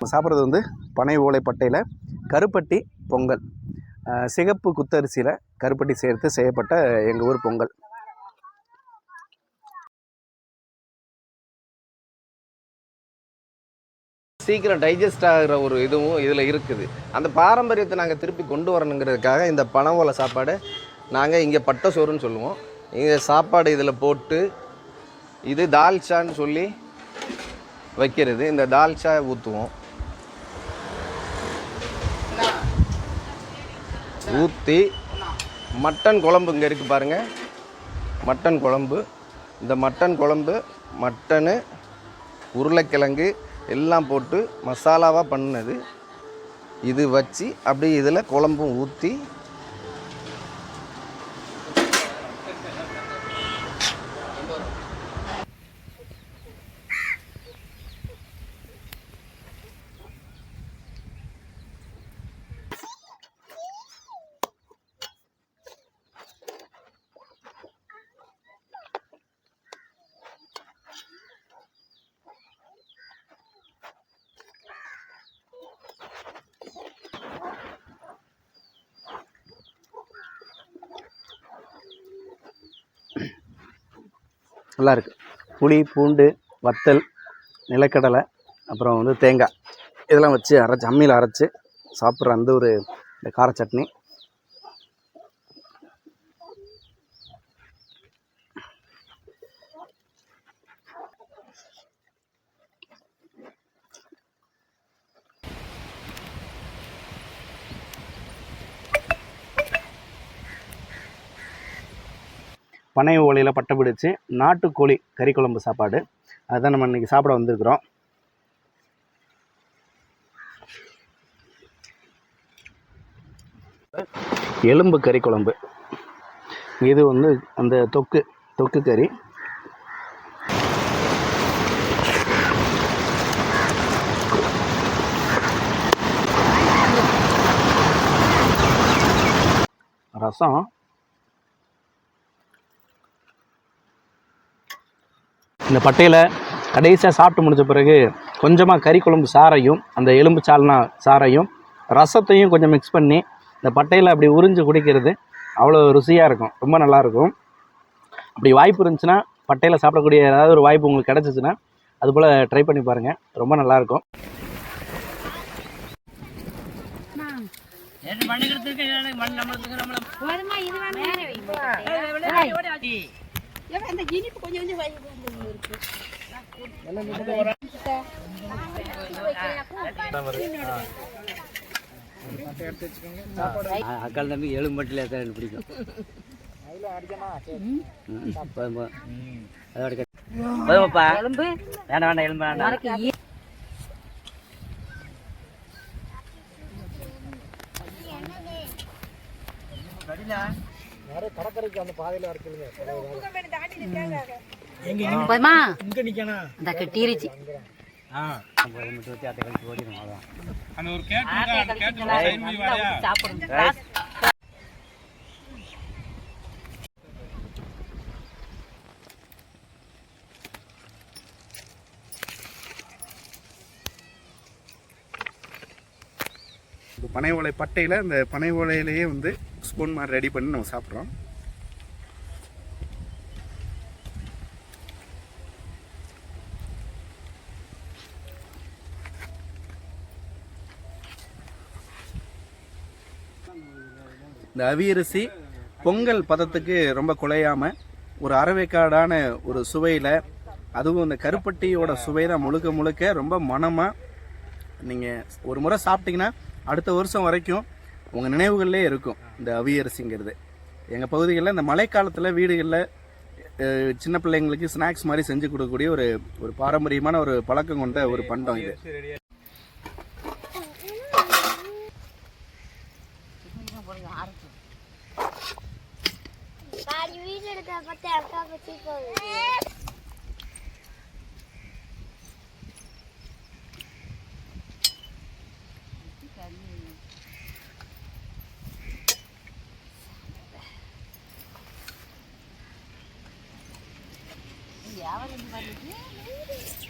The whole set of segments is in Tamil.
நம்ம சாப்பிட்றது வந்து பனை ஓலை பட்டையில் கருப்பட்டி பொங்கல். சிகப்பு குத்தரிசியில் கருப்பட்டி சேர்த்து செய்யப்பட்ட எங்கள் ஊர் பொங்கல். சீக்கிரம் டைஜஸ்ட் ஆகிற ஒரு இதுவும் இதில் இருக்குது. அந்த பாரம்பரியத்தை நாங்கள் திருப்பி கொண்டு வரணுங்கிறதுக்காக இந்த பனை ஓலை சாப்பாடு நாங்கள் இங்கே பட்டை சோறுன்னு சொல்லுவோம். இங்கே சாப்பாடு இதில் போட்டு இது தால்ச்சான்னு சொல்லி வைக்கிறது. இந்த தால்ச்சா ஊற்றுவோம் ஊற்றி மட்டன் குழம்பு இங்கே இருக்குது பாருங்கள் மட்டன் குழம்பு. இந்த மட்டன் குழம்பு மட்டனு உருளைக்கிழங்கு எல்லாம் போட்டு மசாலாவாக பண்ணது இது வச்சு அப்படியே இதில் குழம்பும் ஊற்றி நல்லாயிருக்கு. புளி பூண்டு வத்தல் நிலக்கடலை அப்புறம் வந்து தேங்காய். இதெல்லாம் வச்சு அரைச்சி அம்மியில் அரைச்சி சாப்பிட்ற அந்த ஒரு இந்த கார சட்னி பனை ஓலையில் பட்டை பிடிச்சி நாட்டுக்கோழி கறி குழம்பு சாப்பாடு. அதுதான் நம்ம இன்றைக்கி சாப்பிட வந்திருக்கிறோம். எலும்பு கறி குழம்பு. இது வந்து அந்த தொக்கு தொக்கு கறி. ரசம் இந்த பட்டையில் கடைசியாக சாப்பிட்டு முடிச்ச பிறகு கொஞ்சமாக கறி குழம்பு சாறையும் அந்த எலும்பு சால்னா சாறையும் ரசத்தையும் கொஞ்சம் மிக்ஸ் பண்ணி இந்த பட்டையில் அப்படி உறிஞ்சு குடிக்கிறது அவ்வளோ ருசியாக இருக்கும். ரொம்ப நல்லாயிருக்கும் அப்படி வாய்ப்பு இருந்துச்சுன்னா பட்டையில் சாப்பிடக்கூடிய ஏதாவது ஒரு வாய்ப்பு உங்களுக்கு கிடச்சிச்சின்னா அதுபோல் ட்ரை பண்ணி பாருங்கள் ரொம்ப நல்லாயிருக்கும் போதுமா இது வேணும்? இந்த இனிப்பு கொஞ்சம் கொஞ்சம் அக்கால் தம்பி எலும்பட்டில் எத்தனை பிடிக்கும்? எலும்பு? வேண்டாம் வேண்டாம் எலும்பு வேண்டாம் மரக்கு ஈ- போதுமா இந்த கட்டிருச்சு போதும், பனை ஓலை பட்டையில் இந்த பனை ஓலையிலேயே வந்து ஸ்பூன் மாதிரி ரெடி பண்ணி நம்ம சாப்பிட்றோம். இந்த அவியரிசி பொங்கல் பதத்துக்கு ரொம்ப குலையாமல் ஒரு அறவேக்காடான ஒரு சுவையில் அதுவும் இந்த கருப்பட்டியோட சுவை தான் முழுக்க முழுக்க ரொம்ப மனமாக நீங்கள் ஒரு முறை சாப்பிட்டீங்கன்னா அடுத்த வருஷம் வரைக்கும் உங்கள் நினைவுகள்லே இருக்கும் இந்த அவியரிசிங்கிறது. எங்கள் பகுதிகளில் இந்த மழைக்காலத்தில் வீடுகளில் சின்ன பிள்ளைங்களுக்கு ஸ்நாக்ஸ் மாதிரி செஞ்சு கொடுக்கக்கூடிய ஒரு ஒரு பாரம்பரியமான ஒரு பழக்கம் கொண்ட ஒரு பண்டம் இது. யாவது பண்ணிட்டு?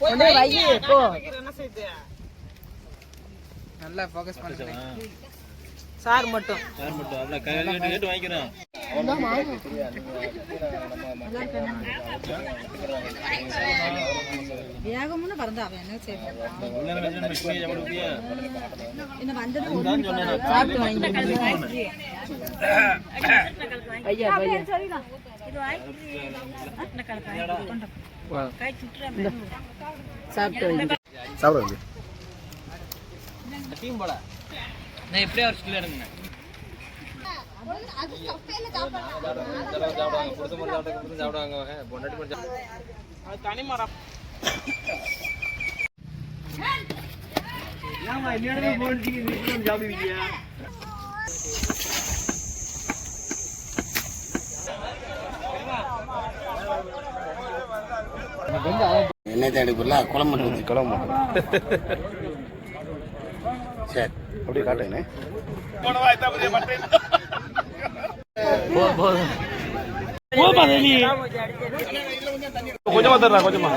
போகுது சாப்பிட பார்த்து நல்லா ஃபோக்கஸ் பண்ணுங்க. சார் மட்டும். வேகமுன்னு பறந்தா அவன் என்ன செய்வான்? என்ன வந்தது சாப்பிட்டு வாங்கி ஐயா ஐயா சாப்பிட்டு சாப்பிடுங்க. நான் எப்படியா ஒரு ஸ்கில் எடுங்க எண்ணெய் தேடி குழம்பு மட்டும் ஊத்தி. குழம்பு சரி. அப்படியே காட்டுங்கண்ணே கொஞ்சமா தர்றா கொஞ்சமா.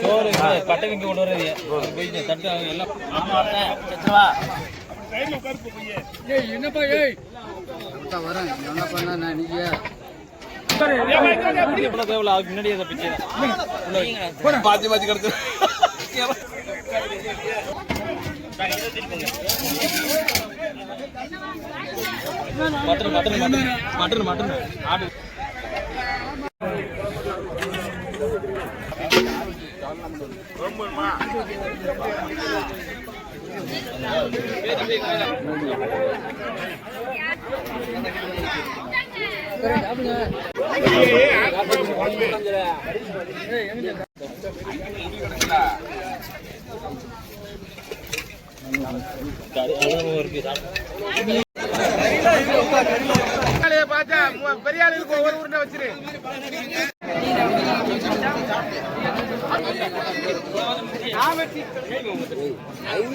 சோறு பட்டகைக்கு கொண்டு வர்றது. போய் தட்டு எல்லாம் வரேன் என்ன பண்ண நான் நீங்க முன்னாடியே பிச்சை பாத்தி பாத்தி கிடத்து. Mutton mutton mutton. மட்டன் ஆடு. Thank you. பார்த்தா பெரிய ஆளு இருக்கும் ஒவ்வொரு உருண்டை வச்சிரு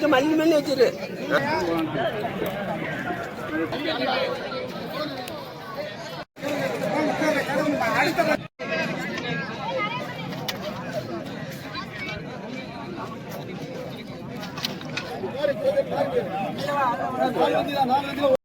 மல்லி மல்லி வச்சிரு. నాలుగు